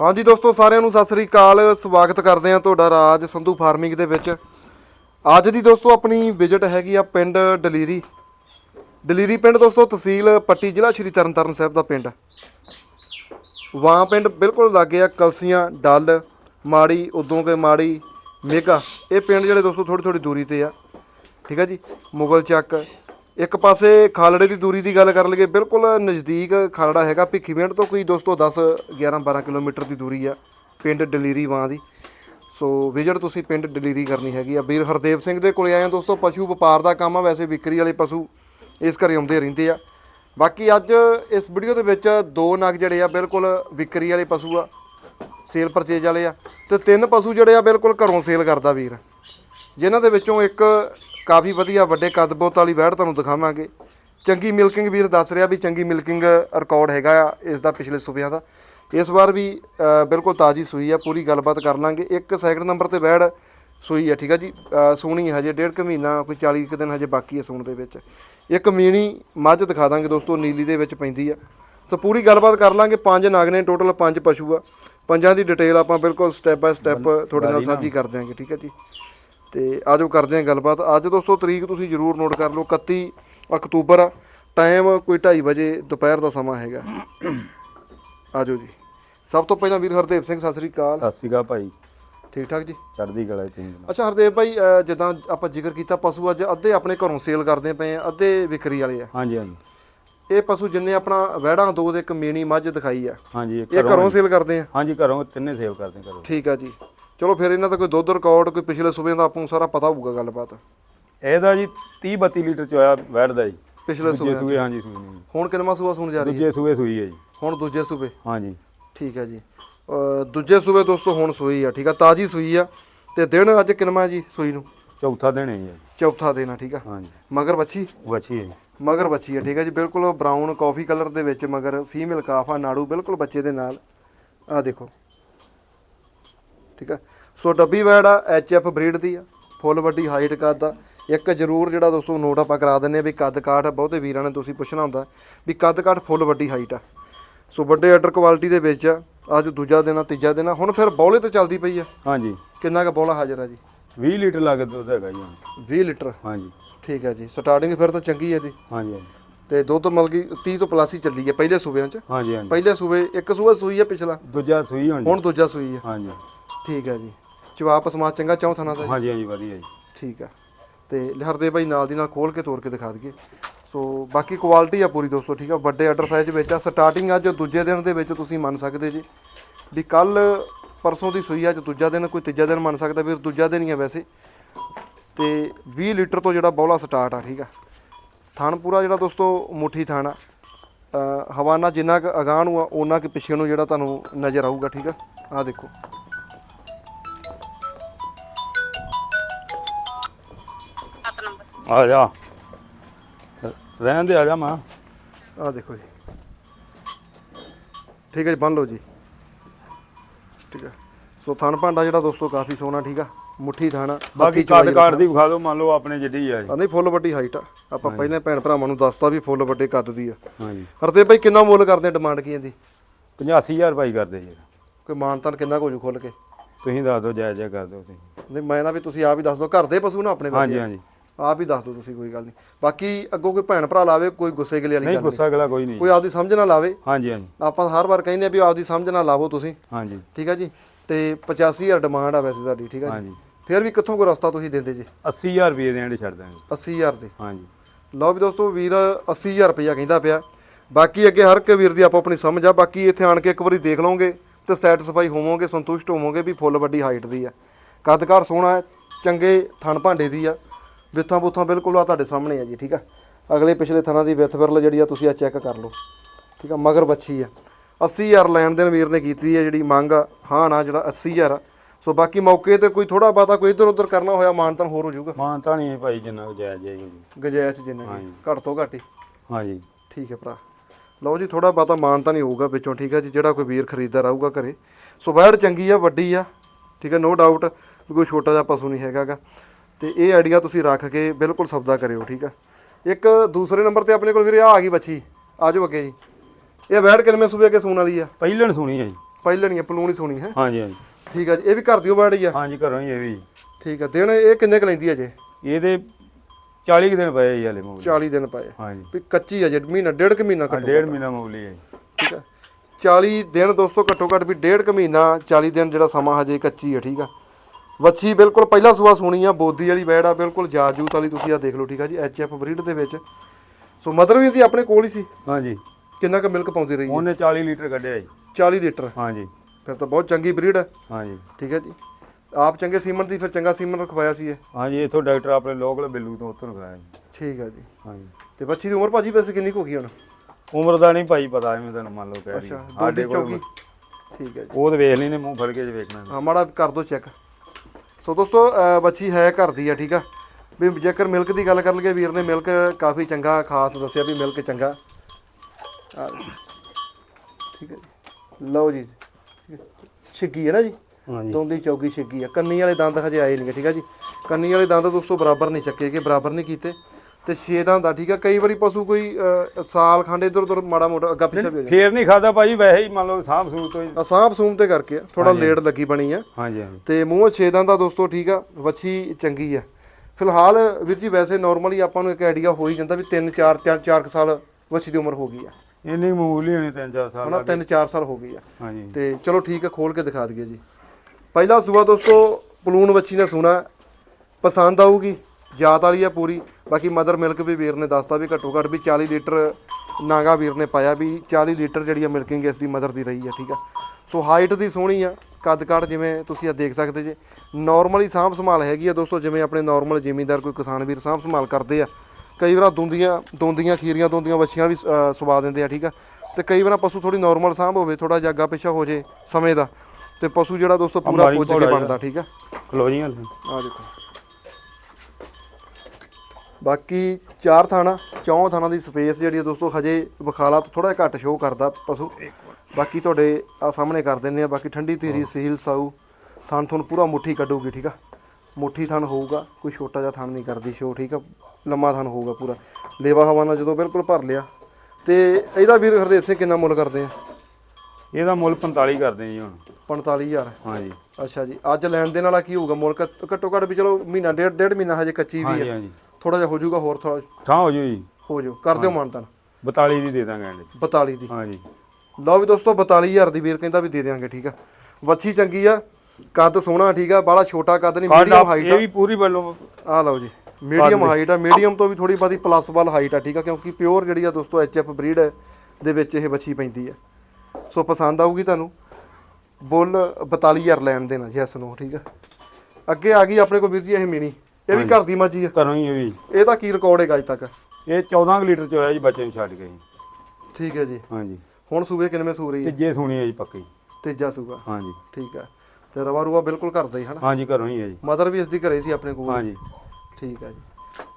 ਹਾਂਜੀ ਦੋਸਤੋ, ਸਾਰਿਆਂ ਨੂੰ ਸਤਿ ਸ੍ਰੀ ਅਕਾਲ। ਸਵਾਗਤ ਕਰਦੇ ਹਾਂ ਤੁਹਾਡਾ ਰਾਜ ਸੰਧੂ ਫਾਰਮਿੰਗ ਦੇ ਵਿੱਚ। ਅੱਜ ਦੀ ਦੋਸਤੋ, ਆਪਣੀ ਵਿਜ਼ਿਟ ਹੈਗੀ ਆ ਪਿੰਡ ਡਲੀਰੀ। ਡਲੀਰੀ ਪਿੰਡ ਦੋਸਤੋ, ਤਹਿਸੀਲ ਪੱਟੀ ਜ਼ਿਲ੍ਹਾ ਸ਼੍ਰੀ ਤਰਨਤਾਰਨ ਸਾਹਿਬ ਦਾ ਪਿੰਡ। ਵਾਂ ਪਿੰਡ ਬਿਲਕੁਲ ਲਾਗੇ ਆ, ਕਲਸੀਆਂ, ਡੱਲ, ਮਾੜੀ, ਉਦੋਂ ਕੇ ਮਾੜੀ, ਮੇਗਾ। ਇਹ ਪਿੰਡ ਜਿਹੜੇ ਦੋਸਤੋ ਥੋੜੀ ਥੋੜੀ ਦੂਰੀ ਤੇ ਆ। ਠੀਕ ਆ ਜੀ? ਮੁਗਲ ਚੱਕ ਇੱਕ ਪਾਸੇ ਖਾਲੜੇ ਦੀ ਦੂਰੀ ਦੀ ਗੱਲ ਕਰ ਲਈਏ, ਬਿਲਕੁਲ ਨਜ਼ਦੀਕ ਖਾਲੜਾ ਹੈਗਾ। ਭਿੱਖੀਵਿੰਡ ਤੋਂ ਕੋਈ ਦੋਸਤੋ 10 11 12 ਕਿਲੋਮੀਟਰ ਦੀ ਦੂਰੀ ਆ, ਪਿੰਡ ਡਲੀਰੀ ਵਾਂ ਦੀ। ਸੋ ਵਿਜ਼ਿਟ ਤੁਸੀਂ ਪਿੰਡ ਡਲੀਰੀ ਕਰਨੀ ਹੈਗੀ ਆ। ਵੀਰ ਹਰਦੇਵ ਸਿੰਘ ਦੇ ਕੋਲੇ ਆਏ ਆ ਦੋਸਤੋ, ਪਸ਼ੂ ਵਪਾਰ ਦਾ ਕੰਮ ਆ, ਵੈਸੇ ਵਿਕਰੀ ਵਾਲੇ ਪਸ਼ੂ ਇਸ ਘਰੇ ਆਉਂਦੇ ਰਹਿੰਦੇ ਆ। ਬਾਕੀ ਅੱਜ ਇਸ ਵੀਡੀਓ ਦੇ ਵਿੱਚ ਦੋ ਨਗ ਜਿਹੜੇ ਆ, ਬਿਲਕੁਲ ਵਿਕਰੀ ਵਾਲੇ ਪਸ਼ੂ ਆ, ਸੇਲ ਪਰਚੇਜ ਵਾਲੇ ਆ, ਤੇ ਤਿੰਨ ਪਸ਼ੂ ਜਿਹੜੇ ਆ, ਬਿਲਕੁਲ ਘਰੋਂ ਸੇਲ ਕਰਦਾ ਵੀਰ। ਜਿਨ੍ਹਾਂ ਦੇ ਵਿੱਚੋਂ ਇੱਕ ਕਾਫੀ ਵਧੀਆ ਵੱਡੇ ਕੱਦ ਬੋਤ ਵਾਲੀ ਵੈੜ ਤੁਹਾਨੂੰ ਦਿਖਾਵਾਂਗੇ। ਚੰਗੀ ਮਿਲਕਿੰਗ ਵੀਰ ਦੱਸ ਰਿਹਾ ਵੀ ਚੰਗੀ ਮਿਲਕਿੰਗ ਰਿਕਾਰਡ ਹੈਗਾ ਆ ਇਸ ਦਾ ਪਿਛਲੇ ਸੂਬਿਆਂ ਦਾ। ਇਸ ਵਾਰ ਵੀ ਬਿਲਕੁਲ ਤਾਜੀ ਸੂਈ ਆ ਪੂਰੀ ਗੱਲਬਾਤ ਕਰ ਲਾਂਗੇ। ਇੱਕ ਸੈਕਿੰਡ ਨੰਬਰ ਤੇ ਵੈੜ ਸੂਈ ਆ ਠੀਕ ਆ ਜੀ? ਸੂਣੀ ਹਜੇ ਡੇਢ ਕੁ ਮਹੀਨਾ ਕੋਈ 40 ਕੁ ਦਿਨ ਹਜੇ ਬਾਕੀ ਹੈ ਸੂਣ ਦੇ ਵਿੱਚ। ਇੱਕ ਮੀਣੀ ਮੱਝ ਦਿਖਾ ਦਾਂਗੇ ਦੋਸਤੋ ਨੀਲੀ ਦੇ ਵਿੱਚ ਪੈਂਦੀ ਆ। ਤਾਂ ਪੂਰੀ ਗੱਲਬਾਤ ਕਰ ਲਾਂਗੇ ਪੰਜ ਨਗ ਨੇ ਟੋਟਲ ਪੰਜ ਪਸ਼ੂ ਆ। ਪੰਜਾਂ ਦੀ ਡਿਟੇਲ ਆਪਾਂ ਬਿਲਕੁਲ ਸਟੈਪ ਬਾਏ ਸਟੈਪ ਤੁਹਾਡੇ ਨਾਲ ਸਾਂਝੀ ਕਰ ਦਿਆਂਗੇ ਠੀਕ ਹੈ ਜੀ? ਤੇ ਆਜੋ ਕਰਦੇ ਹਾਂ ਗੱਲਬਾਤ। ਅੱਜ ਦੋਸਤੋ ਤਰੀਕ ਤੁਸੀਂ ਜਰੂਰ ਨੋਟ ਕਰ ਲਓ 31 ਅਕਤੂਬਰ ਆ। ਟਾਈਮ ਕੋਈ 2:30 ਵਜੇ ਦੁਪਹਿਰ ਦਾ ਸਮਾਂ ਹੈਗਾ। ਆਜੋ ਜੀ। ਸਭ ਤੋਂ ਪਹਿਲਾਂ ਵੀਰ ਹਰਦੇਵ ਸਿੰਘ ਸਤਿ ਸ੍ਰੀ ਅਕਾਲ। ਸਤਿ ਸ਼੍ਰੀ ਅਕਾਲ ਭਾਈ। ਠੀਕ ਠਾਕ ਜੀ? ਚੜ੍ਹਦੀ ਕਲਾ ਚ ਜੀ ਅੱਛਾ ਹਰਦੇਵ ਭਾਈ ਅਹ ਜਿੱਦਾਂ ਆਪਾਂ ਜ਼ਿਕਰ ਕੀਤਾ ਪਸ਼ੂ ਅੱਜ ਅੱਧੇ ਆਪਣੇ ਘਰੋਂ ਸੇਲ ਕਰਦੇ ਪਏ ਆ ਅੱਧੇ ਵਿਕਰੀ ਵਾਲੇ ਆ। ਹਾਂਜੀ ਹਾਂਜੀ। ਇਹ ਪਸ਼ੂ ਜਿੰਨੇ ਆਪਣਾ ਵਹਿੜਾਂ ਦੋ ਦੇ ਇੱਕ ਮੀਣੀ ਮੱਝ ਦਿਖਾਈ ਆ। ਹਾਂਜੀ ਇਹ ਘਰੋਂ ਸੇਲ ਕਰਦੇ ਆ? ਹਾਂਜੀ ਘਰੋਂ ਤਿੰਨੇ ਸੇਵ ਕਰਦੇ ਘਰੋਂ। ਠੀਕ ਆ ਜੀ। ਚਲੋ ਫਿਰ ਇਹਨਾਂ ਦਾ ਕੋਈ ਦੁੱਧ ਰਿਕਾਰਡ ਕੋਈ ਪਿਛਲੇ ਸੂਬਿਆਂ ਦਾ ਆਪਾਂ ਨੂੰ ਸਾਰਾ ਪਤਾ ਹੋਊਗਾ ਗੱਲਬਾਤ। ਇਹਦਾ ਜੀ 30 32 ਲੀਟਰ ਚ ਹੋਇਆ ਬੈਠਦਾ ਜੀ। ਪਿਛਲੇ ਦੂਜੇ ਸੂਏ ਹਾਂਜੀ ਸੂਏ ਨੇ। ਜੀ। ਹੁਣ ਕਿੰਨਵਾਂ ਸੂਆ ਸੁਣ ਜਾ ਰਹੀ ਹੈ? ਦੂਜੇ ਸੂਏ ਸੂਈ ਹੈ ਜੀ। ਹੁਣ ਦੂਜੇ ਸੂਬੇ? ਹਾਂਜੀ। ਠੀਕ ਹੈ ਜੀ। ਦੂਜੇ ਸੂਬੇ ਦੋਸਤੋ ਹੁਣ ਸੂਈ ਆ ਠੀਕ ਆ? ਤਾਜੀ ਸੂਈ ਆ। ਤੇ ਦਿਨ ਅੱਜ ਕਿੰਨਵਾਂ ਜੀ ਸੂਈ ਨੂੰ? ਚੌਥਾ ਦਿਨ ਹੈ ਜੀ। ਚੌਥਾ ਦਿਨ ਆ ਠੀਕ ਆ? ਹਾਂਜੀ। ਮਗਰ ਬੱਚੀ ਉਹ ਅੱਛੀ ਹੈ ਜੀ। ਮਗਰ ਬੱਚੀ ਆ ਠੀਕ ਆ ਜੀ? ਬਿਲਕੁਲ ਬਰਾਊਨ ਕਾਫੀ ਕਲਰ ਦੇ ਵਿੱਚ ਮਗਰ ਫੀਮੇਲ ਕਾਫ ਆ ਨਾੜੂ ਬਿਲਕੁਲ ਬੱਚੇ ਦੇ ਨਾਲ। ਆ ਦੇਖੋ। ਠੀਕ ਆ? ਸੋ ਡੱਬੀ ਵੈੜ ਆ ਐਫ ਬਰੀਡ ਦੀ ਆ ਫੁੱਲ ਵੱਡੀ ਹਾਈਟ ਕੱਦ ਆ। ਇੱਕ ਜ਼ਰੂਰ ਜਿਹੜਾ ਦੋਸਤੋ ਨੋਟ ਆਪਾਂ ਕਰਾ ਦਿੰਨੇ ਆ ਵੀ ਕੱਦ ਕਾਠ ਬਹੁਤੇ ਵੀਰਾਂ ਨੇ ਤੁਸੀਂ ਪੁੱਛਣਾ ਹੁੰਦਾ ਵੀ ਕੱਦ ਕਾਠ ਫੁੱਲ ਵੱਡੀ ਹਾਈਟ ਆ। ਸੋ ਵੱਡੇ ਆਰਡਰ ਕੁਆਲਿਟੀ ਦੇ ਵਿੱਚ ਆ ਅੱਜ ਦੂਜਾ ਦਿਨ ਆ ਤੀਜਾ ਦਿਨ ਆ ਹੁਣ ਫਿਰ ਬੌਲੇ ਤੇ ਚੱਲਦੀ ਪਈ ਆ। ਹਾਂਜੀ। ਕਿੰਨਾ ਕੁ ਬੌਲਾ ਹਾਜ਼ਰ ਆ ਜੀ? 20 ਲੀਟਰ ਲੱਗ ਦੁੱਧ ਹੈਗਾ ਜੀ ਹੁਣ। 20 ਲੀਟਰ? ਹਾਂਜੀ। ਠੀਕ ਹੈ ਜੀ ਸਟਾਰਟਿੰਗ ਫਿਰ ਤਾਂ ਚੰਗੀ ਹੈ ਜੀ। ਹਾਂਜੀ ਹਾਂਜੀ। ਤੇ ਦੁੱਧ ਮਤਲਬ ਕਿ 30 ਤੋਂ ਪਲੱਸ ਹੀ ਚੱਲੀ ਹੈ ਪਹਿਲੇ ਸੂਬਿਆਂ 'ਚ। ਹਾਂਜੀ ਹਾਂਜੀ। ਪਹਿਲੇ ਸੂਬੇ ਇੱਕ ਸੂਬਾ ਸੂਈ ਹੈ ਪਿਛਲਾ? ਦੂਜਾ ਸੂਈ। ਹੁਣ ਦੂਜਾ ਸੂਈ ਹੈ ਹਾਂਜੀ। ਠੀਕ ਹੈ ਜੀ। ਜਵਾਬ ਸਮਾਜ ਚੰਗਾ ਚੌਥਾ ਨਾ ਦਾ ਜੀ। ਹਾਂਜੀ ਹਾਂਜੀ ਵਧੀਆ ਜੀ। ਠੀਕ ਹੈ। ਤੇ ਲਿਹਰਦੇ ਭਾਈ ਨਾਲ ਦੀ ਨਾਲ ਖੋਲ ਕੇ ਤੋੜ ਕੇ ਦਿਖਾ ਦਈਏ। ਸੋ ਬਾਕੀ ਕੁਆਲਿਟੀ ਆ ਪੂਰੀ ਦੋਸਤੋ ਠੀਕ ਆ। ਵੱਡੇ ਆਰਡਰ ਸਾਈਜ਼ ਵਿੱਚ ਆ। ਸਟਾਰਟਿੰਗ ਅੱਜ ਦੂਜੇ ਦਿਨ ਦੇ ਵਿੱਚ ਤੁਸੀਂ ਮੰਨ ਸਕਦੇ ਜੀ। ਵੀ ਕੱਲ ਪਰਸੋਂ ਦੀ ਸੂਈ ਆ ਅੱਜ ਦੂਜਾ ਦਿਨ ਕੋਈ ਤੀਜਾ ਦਿਨ ਮੰਨ ਸਕਦਾ ਵੀਰ ਦੂਜਾ ਦਿਨ ਹੀ ਆ ਵੈਸੇ। ਤੇ 20 ਲੀਟਰ ਤੋਂ ਜਿਹੜਾ ਬੌਲਾ ਸਟਾਰਟ ਆ ਠੀਕ ਆ। ਥਣ ਪੂਰਾ ਜਿਹੜਾ ਦੋਸਤੋ ਮੁੱਠੀ ਥਣ ਆ। ਅ, ਹਵਾਨਾ ਜਿੰਨਾ ਕੁ ਅਗਾਂਹ ਨੂੰ ਆ ਉਹਨਾਂ ਕੁ ਪਿੱਛੇ ਨੂੰ ਜਿਹੜਾ ਤੁਹਾਨੂੰ ਨਜ਼ਰ ਆਊਗਾ ਠੀਕ ਆ। ਆ ਦੇਖੋ। ਆ ਜਾ। ਰਹਿਣ ਦੇ ਆ ਜਾ ਮਾਂ। ਆ ਦੇਖੋ ਜੀ। ਠੀਕ ਹੈ ਜੀ ਬੰਨ ਲਓ ਜੀ। ਠੀਕ ਹੈ। ਸੋ ਥਣ ਭਾਂਡਾ ਜਿਹੜਾ ਦੋਸਤੋ ਕਾਫੀ ਸੋਹਣਾ ਠੀਕ ਆ। ਮੁੱਠੀ ਥਾਣਾ ਬਾਕੀ ਕਾਰਡ ਕਾਰਡ ਦੀ ਵਿਖਾ ਦਿਓ ਮੰਨ ਲਓ ਆਪਣੇ ਜਿੱਡੀ ਆ ਜੀ। ਨਹੀਂ ਫੁੱਲ ਵੱਡੀ ਹਾਈਟ ਆ। ਆਪਾਂ ਪਹਿਲੇ ਭੈਣ ਭਰਾਵਾਂ ਨੂੰ ਦੱਸਤਾ ਵੀ ਫੁੱਲ ਵੱਡੇ ਕੱਦ ਦੀ ਆ। ਹਾਂਜੀ। ਹਰਦੇ ਭਾਈ ਕਿੰਨਾ ਮੁੱਲ ਕਰਦੇ ਡਿਮਾਂਡ ਕੀ ਇਹਦੀ? 85000 ਭਾਈ ਕਰਦੇ ਜੀ। ਕੋਈ ਮਾਨਤਾਨ ਕਿੰਨਾ ਕੁ ਹੋ ਜੂ ਖੁੱਲ ਕੇ? ਤੁਸੀਂ ਦੱਸ ਦਿਓ ਜਾਇਜ਼ ਜਾਇਜ਼ ਕਰ ਦਿਓ ਤੁਸੀਂ। ਨਹੀਂ ਮੈਂ ਨਾ ਵੀ ਤੁਸੀਂ ਆਪ ਹੀ ਦੱਸ ਦਿਓ। ਘਰ ਦੇ ਪਸ਼ੂ ਨਾ ਆਪਣੇ ਹਾਂਜੀ ਹਾਂਜੀ। ਆਪ ਹੀ ਦੱਸ ਦਿਓ ਤੁਸੀਂ ਕੋਈ ਗੱਲ ਨਹੀਂ। ਬਾਕੀ ਅੱਗੋਂ ਕੋਈ ਭੈਣ ਭਰਾ ਲਾਵੇ ਕੋਈ ਗੁੱਸੇ ਗਿਲੇ ਵਾਲੀ ਗੱਲ ਨਹੀਂ। ਗੁੱਸਾ ਗਲਾ ਕੋਈ ਨਹੀਂ। ਕੋਈ ਆਪਦੀ ਸਮਝ ਨਾ ਲਾਵੇ। ਹਾਂਜੀ ਹਾਂਜੀ। ਆਪਾਂ ਹਰ ਵਾਰ ਕਹਿੰਦੇ ਆ ਵੀ ਆਪਦੀ ਸਮਝ ਨਾਲ ਲਾਵੋ ਤੁਸੀਂ। ਹਾਂਜੀ। ਠੀਕ ਆ ਜੀ? ਤੇ 85000 ਡਿਮਾਂਡ ਆ ਵੈਸੇ ਸਾਡੀ ਠੀਕ ਆ ਜੀ? ਹਾਂਜੀ। ਫਿਰ ਵੀ ਕਿੱਥੋਂ ਕੋ ਰਸਤਾ ਤੁਸੀਂ ਦਿੰਦੇ ਜੀ? 80000 ਰੁਪਏ ਦੇਣ ਦੇ ਛੱਡ ਦਾਂਗੇ 80000 ਦੇ। ਹਾਂਜੀ। ਲਓ ਵੀ ਦੋਸਤੋ ਵੀਰ 80000 ਰੁਪਇਆ ਕਹਿੰਦਾ ਪਿਆ। ਬਾਕੀ ਅੱਗੇ ਹਰ ਇੱਕ ਵੀਰ ਦੀ ਆਪੋ ਆਪਣੀ ਸਮਝ ਆ। ਬਾਕੀ ਇੱਥੇ ਆਣ ਕੇ ਇੱਕ ਵਾਰੀ ਦੇਖ ਲਓਗੇ ਤੇ ਸੈਟੀਸਫਾਈ ਹੋਵੋਗੇ ਸੰਤੁਸ਼ਟ ਹੋਵੋਗੇ ਵੀ ਫੁੱਲ ਵੱਡੀ ਹਾਈਟ ਦੀ ਆ। ਕੱਦਕਾਰ ਸੋਹਣਾ ਹੈ ਚੰਗੇ ਥਣ ਭਾਂਡੇ ਦੀ ਆ। ਵਿੱਥਾਂ ਬੁੱਥਾਂ ਬਿਲਕੁਲ ਆ ਤੁਹਾਡੇ ਸਾਹਮਣੇ ਆ ਜੀ ਠੀਕ ਆ? ਅਗਲੇ ਪਿਛਲੇ ਥਣਾਂ ਦੀ ਵਿੱਥ ਵਿਰਲ ਜਿਹੜੀ ਆ ਤੁਸੀਂ ਆ ਚੈੱਕ ਕਰ ਲਓ ਠੀਕ ਆ? ਮਗਰ ਬੱਚੀ ਆ। 80000 ਲੈਣ ਦੇਣ ਵੀਰ ਨੇ ਕੀਤੀ ਹੈ ਜਿਹੜੀ ਮੰਗ ਆ ਹਾਂ ਨਾ ਜਿਹੜਾ 80000 ਆ। ਸੋ ਬਾਕੀ ਮੌਕੇ ਤੇ ਕੋਈ ਥੋੜਾ ਬਾਤਾ ਕੋਈ ਇੱਧਰ ਉੱਧਰ ਕਰਨਾ ਹੋਇਆ ਮਾਨਤਨ ਹੋਰ ਹੋ ਜਾਊਗਾ। ਮਾਨ ਤਾਂ ਨਹੀਂ ਭਾਈ ਜਿੰਨਾ ਜਾਇਜ਼ ਜਾਇਜ਼ ਜੀ। ਗੰਜਾਇਸ਼ ਜਿੰਨੇ ਵੀ ਘੱਟ ਤੋਂ ਘੱਟ ਹੀ। ਹਾਂਜੀ। ਠੀਕ ਹੈ ਭਰਾ। ਲਓ ਜੀ ਥੋੜਾ ਬਾਤਾ ਮਾਨਤਾ ਨਹੀਂ ਹੋਊਗਾ ਵਿੱਚੋਂ ਠੀਕ ਹੈ ਜੀ? ਜਿਹੜਾ ਕੋਈ ਵੀਰ ਖਰੀਦਦਾਰ ਆਊਗਾ ਘਰੇ। ਸੋ ਵੈੜ ਚੰਗੀ ਆ ਵੱਡੀ ਆ ਠੀਕ ਹੈ ਨੋ ਡਾਊਟ ਕੋਈ ਛੋਟਾ ਜਿਹਾ ਪਸ਼ੂ ਨਹੀਂ ਹੈਗਾਗਾ। ਤੇ ਇਹ ਆਈਡੀਆ ਤੁਸੀਂ ਰੱਖ ਕੇ ਬਿਲਕੁਲ ਸੌਦਾ ਕਰਿਓ ਠੀਕ ਆ? ਇੱਕ ਦੂਸਰੇ ਨੰਬਰ ਤੇ ਆਪਣੇ ਕੋਲ ਵੀਰੇ ਆ ਆ ਗਈ ਬੱਚੀ। ਆਜੋ ਅੱਗੇ ਜੀ। ਇਹ ਵੈੜ ਕਿੰਨੇ ਸੂਬੇ ਅੱਗੇ ਸੂਣ ਵਾਲੀ ਆ। ਪਹਿਲਣ ਸੁਣੀ ਹੈ ਜੀ। ਪਹਿਲਣੀ ਆ ਪਲੂਣ ਹੀ ਸੋਣੀ ਹੈ? ਹਾਂਜੀ ਹਾਂਜੀ। ਠੀਕ ਆ ਜੀ ਇਹ ਵੀ ਘਰ ਦੀ ਓ ਬੈੜੀ ਆ। ਹਾਂਜੀ ਘਰੋਂ ਹੀ ਇਹ ਵੀ। ਠੀਕ ਆ ਦਿਨ ਇਹ ਕਿੰਨੇ ਕੁ ਲੈਂਦੀ ਆ ਜੇ? ਇਹਦੇ 40 ਕੁ ਦਿਨ ਪਏ ਜੀ ਹਲੇ ਮੂਲੀ। 40 ਦਿਨ ਪਏ ਹਾਂਜੀ। ਵੀ ਕੱਚੀ ਆ ਜੇ ਮਹੀਨਾ ਡੇਢ ਕੁ ਮਹੀਨਾ ਆ ਘੱਟੋ ਡੇਢ ਮਹੀਨਾ ਮੂਲੀ ਹੈ ਜੀ। ਠੀਕ ਆ। 40 ਦਿਨ ਦੋਸਤੋ ਘੱਟੋ ਘੱਟ ਵੀ ਡੇਢ ਕੁ ਮਹੀਨਾ 40 ਦਿਨ ਜਿਹੜਾ ਸਮਾਂ ਹਜੇ ਕੱਚੀ ਆ ਠੀਕ ਆ? ਵੱਛੀ ਬਿਲਕੁਲ ਪਹਿਲਾ ਸੂਆ ਸੋਣੀ ਆ ਬੋਦੀ ਵਾਲੀ ਵੈੜ ਆ ਬਿਲਕੁਲ ਜਾਜੂਤ ਵਾਲੀ ਤੁਸੀਂ ਆ ਦੇਖ ਲਓ ਠੀਕ ਆ ਜੀ ਐਚ ਐਫ ਬਰੀਡ ਦੇ ਵਿੱਚ। ਸੋ ਮਦਰ ਵੀ ਇਹਦੀ ਆਪਣੇ ਕੋਲ ਹੀ ਸੀ? ਹਾਂਜੀ। ਕਿੰਨਾ ਕੁ ਮਿਲਕ ਪਾਉਂਦੀ ਰਹੀ ਹੈ? ਉਹਨੇ 40 ਲੀਟਰ ਕੱਢਿਆ ਜੀ। 40 ਲੀਟਰ? ਹਾਂਜੀ। ਫਿਰ ਤਾਂ ਬਹੁਤ ਚੰਗੀ ਬਰੀਡ ਹੈ ਹਾਂਜੀ। ਠੀਕ ਹੈ ਜੀ। ਆਪ ਚੰਗੇ ਸੀਮਨ ਦੀ ਫਿਰ ਚੰਗਾ ਸੀਮਨ ਰਖਵਾਇਆ ਸੀ ਇਹ? ਹਾਂਜੀ ਇਥੋਂ ਡਾਕਟਰ ਆਪਣੇ ਲੋਕਲ ਬਿੱਲੂ ਤੋਂ ਉੱਥੋਂ ਕਰਾਇਆ ਜੀ। ਠੀਕ ਹੈ ਜੀ। ਹਾਂਜੀ। ਤੇ ਬੱਚੀ ਦੀ ਉਮਰ ਭਾਜੀ ਵੈਸੇ ਕਿੰਨੀ ਕੁ ਹੋ ਗਈ ਹੁਣ? ਉਮਰ ਦਾ ਨਹੀਂ ਭਾਈ ਪਤਾ ਐਵੇਂ ਤੁਹਾਨੂੰ ਮੰਨ ਲਓ ਕਹਿ ਰਹੀ ਅੱਛਾ ਦੋਦੀ ਕੋਲ ਚੌਕੀ। ਠੀਕ ਹੈ ਜੀ। ਉਹ ਤੇ ਵੇਖ ਲੈਨੇ ਮੂੰਹ ਫੜ ਕੇ ਜੇ ਵੇਖਣਾ। ਹਾਂ ਮਾੜਾ ਕਰ ਦੋ ਚੈੱਕ। ਸੋ ਦੋਸਤੋ ਬੱਚੀ ਹੈ ਘਰ ਦੀ ਆ ਠੀਕ ਆ? ਵੀ ਜੇਕਰ ਮਿਲਕ ਦੀ ਗੱਲ ਕਰ ਲਈਏ ਵੀਰ ਨੇ ਮਿਲਕ ਕਾਫੀ ਚੰਗਾ ਖਾਸ ਦੱਸਿਆ ਵੀ ਮਿਲਕ ਚੰਗਾ। ਠੀਕ ਹੈ ਲਓ ਜੀ ਠੀਕ ਹੈ। ਛਿੱਗੀ ਹੈ ਨਾ ਜੀ? ਦੋਂਦੀ ਚੌਗੀ ਛਿੱਗੀ ਆ। ਕੰਨੀ ਵਾਲੇ ਦੰਦ ਹਜੇ ਆਏ ਨਹੀਂ ਠੀਕ ਆ ਜੀ? ਕੰਨੀ ਵਾਲੇ ਦੰਦ ਦੋਸਤੋ ਬਰਾਬਰ ਨਹੀਂ ਚੱਕੇ ਗਏ ਬਰਾਬਰ ਨਹੀਂ ਕੀਤੇ। ਤੇ ਛੇ ਦੰਦ ਆ ਠੀਕ ਆ? ਕਈ ਵਾਰੀ ਪਸ਼ੂ ਕੋਈ ਸਾਲ ਖੰਡ ਇਧਰ ਉਧਰ ਮਾੜਾ ਮੋਟਾ ਅੱਗਾ ਪਿੱਛਾ ਵੀ ਹੋ ਜਾਂਦਾ। ਫੇਰ ਨਹੀਂ ਖਾਦਾ ਭਾਜੀ ਵੈਸੇ ਹੀ ਮੰਨ ਲਓ ਸਾਂਭ ਸੂਤ ਤੋਂ ਹੀ। ਆ ਸਾਂਭ ਸੂਮ ਤੇ ਕਰਕੇ ਥੋੜਾ ਲੇਟ ਲੱਗੀ ਬਣੀ ਆ। ਹਾਂਜੀ ਹਾਂਜੀ। ਤੇ ਮੂੰਹ ਛੇ ਦੰਦ ਦਾ ਦੋਸਤੋ ਠੀਕ ਆ? ਵੱਛੀ ਚੰਗੀ ਆ। ਫਿਲਹਾਲ ਵੀਰ ਜੀ ਵੈਸੇ ਨਾਰਮਲੀ ਆਪਾਂ ਨੂੰ ਇੱਕ ਆਈਡੀਆ ਹੋ ਹੀ ਜਾਂਦਾ ਵੀ 3 4 4 4 ਸਾਲ ਵੱਛੀ ਦੀ ਉਮਰ ਹੋ ਗਈ ਆ। ਇੰਨੀ ਮਾਮੂਲੀ ਹੋਣੀ ਤਿੰਨ ਚਾਰ ਸਾਲ ਹਨਾ 3 4 ਸਾਲ ਹੋ ਗਈ ਆ। ਹਾਂਜੀ। ਤੇ ਚਲੋ ਠੀਕ ਹੈ ਖੋਲ ਕੇ ਦਿਖਾ ਦਈਏ ਜੀ। ਪਹਿਲਾ ਸੂਆ ਦੋਸਤੋ ਪਲੂਨ ਵੱਛੀ ਨੇ ਸੁਣਾ। ਪਸੰਦ ਆਊਗੀ ਜਾਤ ਵਾਲੀ ਆ ਪੂਰੀ। ਬਾਕੀ ਮਦਰ ਮਿਲਕ ਵੀ ਵੀਰ ਨੇ ਦੱਸਤਾ ਵੀ ਘੱਟੋ ਘੱਟ ਵੀ 40 ਲੀਟਰ ਨਾਗਾ ਵੀਰ ਨੇ ਪਾਇਆ ਵੀ 40 ਲੀਟਰ ਜਿਹੜੀ ਆ ਮਿਲਕਿੰਗ ਇਸ ਦੀ ਮਦਰ ਦੀ ਰਹੀ ਆ ਠੀਕ ਆ? ਸੋ ਹਾਈਟ ਦੀ ਸੋਹਣੀ ਆ ਕੱਦ ਕਾਠ ਜਿਵੇਂ ਤੁਸੀਂ ਆ ਦੇਖ ਸਕਦੇ ਜੇ। ਨਾਰਮਲੀ ਸਾਂਭ ਸੰਭਾਲ ਹੈਗੀ ਆ ਦੋਸਤੋ ਜਿਵੇਂ ਆਪਣੇ ਨਾਰਮਲ ਜ਼ਿਮੀਂਦਾਰ ਕੋਈ ਕਿਸਾਨ ਵੀਰ ਸਾਂਭ ਸੰਭਾਲ ਕਰਦੇ ਆ। ਕਈ ਵਾਰ ਦੁੰਦੀਆਂ ਦੋਂਦੀਆਂ ਖੀਰੀਆਂ ਦੋਂਦੀਆਂ ਵੱਛੀਆਂ ਵੀ ਸਵਾ ਦਿੰਦੇ ਆ ਠੀਕ ਆ? ਤੇ ਕਈ ਵਾਰ ਪਸ਼ੂ ਥੋੜੀ ਨਾਰਮਲ ਸਾਂਭ ਹੋਵੇ ਥੋੜਾ ਜਿਹਾ ਅੱਗਾ ਪਿੱਛਾ ਹੋ ਜੇ ਸਮੇਂ ਦਾ। ਤੇ ਪਸ਼ੂ ਜਿਹੜਾ ਦੋਸਤੋ ਪੂਰਾ ਪੁੱਜ ਕੇ ਬਣਦਾ ਠੀਕ ਆ? ਖਲੋ ਜੀ ਆ ਦੇਖੋ। ਬਾਕੀ ਚਾਰ ਥਾਣਾ ਚੌਂ ਥਾਣਾ ਦੀ ਸਪੇਸ ਜਿਹੜੀ ਆ ਦੋਸਤੋ ਹਜੇ ਵਿਖਾਲਾ ਥੋੜਾ ਘੱਟ ਸ਼ੋਅ ਕਰਦਾ ਪਸ਼ੂ। ਬਾਕੀ ਤੁਹਾਡੇ ਆ ਸਾਹਮਣੇ ਕਰ ਦਿੰਨੇ ਆ ਬਾਕੀ ਠੰਡੀ ਧੀਰੀ ਸੀਲ ਸਾਊ ਥਣ ਤੁਹਾਨੂੰ ਪੂਰਾ ਮੁੱਠੀ ਕੱਢੂਗੀ ਠੀਕ ਆ? ਮੁੱਠੀ ਥਣ ਹੋਊਗਾ ਕੋਈ ਛੋਟਾ ਜਿਹਾ ਥਣ ਨਹੀਂ ਕਰਦੀ ਸ਼ੋਅ ਠੀਕ ਆ? ਲੰਮਾ ਥਣ ਹੋਊਗਾ ਪੂਰਾ। ਲੇਵਾ ਹਵਾ ਨਾਲ ਜਦੋਂ ਬਿਲਕੁਲ ਭਰ ਲਿਆ। ਤੇ ਇਹਦਾ ਵੀਰ ਹਰਦੇਵ ਸਿੰਘ ਕਿੰਨਾ ਮੁੱਲ ਕਰਦੇ ਆ? ਇਹਦਾ ਮੁੱਲ 45 ਕਰਦੇ ਜੀ ਹੁਣ। 45000 ਹਾਂਜੀ ਅੱਛਾ ਜੀ। ਅੱਜ ਲੈਣ ਦੇਣ ਵਾਲਾ ਕੀ ਹੋਊਗਾ ਮੁੱਲ? ਘੱਟ- ਘੱਟੋ ਵੀ ਚਲੋ ਮਹੀਨਾ ਡੇਢ ਡੇਢ ਮਹੀਨਾ ਹਜੇ ਕੱਚੀ ਵੀ ਹਾਂਜੀ ਹੈ ਹਾਂਜੀ ਥੋੜਾ ਜਿਹਾ ਹੋ ਜਾਊਗਾ ਹੋਰ ਥੋੜਾ ਠਾਂ ਹੋ ਜੂ ਜੀ। ਹੋ ਜਾਊ। ਕਰ ਦਿਓ ਮਾਨਤਨ। 42 ਦੀ ਦੇ ਦਾਂਗੇ ਐਂਡ 'ਚ। 42 ਦੀ। ਹਾਂਜੀ ਲਓ ਵੀ ਦੋਸਤੋ 42000 ਦੀ ਵੀਰ ਕਹਿੰਦਾ ਵੀ ਦੇ ਦਿਆਂਗੇ ਠੀਕ ਆ। ਵੱਛੀ ਚੰਗੀ ਆ ਕੱਦ ਸੋਹਣਾ ਠੀਕ ਆ ਬਾਲਾ ਛੋਟਾ ਕੱਦ ਨਹੀਂ ਮੀਡੀਅਮ ਹਾਈਟ ਇਹ ਵੀ ਪੂਰੀ ਵੱਲੋਂ ਆ ਲਓ ਜੀ ਮੀਡੀਅਮ ਹਾਈਟ ਆ। ਮੀਡੀਅਮ ਤੋਂ ਵੀ ਥੋੜੀ ਬਾਦੀ ਪਲੱਸ ਵੱਲ ਹਾਈਟ ਆ ਠੀਕ ਆ ਕਿਉਂਕਿ ਪਿਓਰ ਜਿਹੜੀ ਆ ਦੋਸਤੋ ਐਚਐਫ ਬਰੀਡ ਦੇ ਵਿੱਚ ਇਹ ਵੱਛੀ ਪੈਂਦੀ ਆ। ਸੋ ਪਸੰਦ ਆਊਗੀ ਤੁਹਾਨੂੰ। ਬੁੱਲ 42000 ਲੈਣ ਦੇਣਾ ਜੈਸ ਨੂੰ ਠੀਕ ਆ। ਅੱਗੇ ਆ ਗਈ ਆਪਣੇ ਕੋਲ ਵੀਰ ਜੀ ਇਹ ਮਿਨੀ ਇਹ ਵੀ ਘਰ ਦੀ ਮੱਝੀ ਆ। ਘਰੋਂ ਹੀ ਇਹ ਵੀ। ਇਹਦਾ ਕੀ ਰਿਕਾਰਡ ਹੈਗਾ ਅੱਜ ਤੱਕ? ਇਹ 14 ਕੁ ਲੀਟਰ ਚ ਹੋਇਆ ਜੀ ਬੱਚੇ ਨੂੰ ਛੱਡ ਕੇ ਠੀਕ ਹੈ ਜੀ। ਹਾਂਜੀ। ਹੁਣ ਸੂਬੇ ਕਿੰਨਵੇਂ ਸੂ ਰਹੀ ਹੈ? ਤੀਜੇ ਸੁਣੀ ਹੈ ਜੀ ਪੱਕੀ। ਤੀਜਾ ਸੂਗਾ ਹਾਂਜੀ। ਠੀਕ ਆ ਤੇ ਰਵਾ ਰੂਆ ਬਿਲਕੁਲ ਘਰ ਦਾ ਹੀ ਹਨਾ? ਹਾਂਜੀ ਘਰੋਂ ਹੀ ਹੈ ਜੀ। ਮਦਰ ਵੀ ਇਸ ਦੀ ਘਰੇ ਸੀ ਆਪਣੇ ਕੋਲ। ਹਾਂਜੀ। ਠੀਕ ਆ ਜੀ।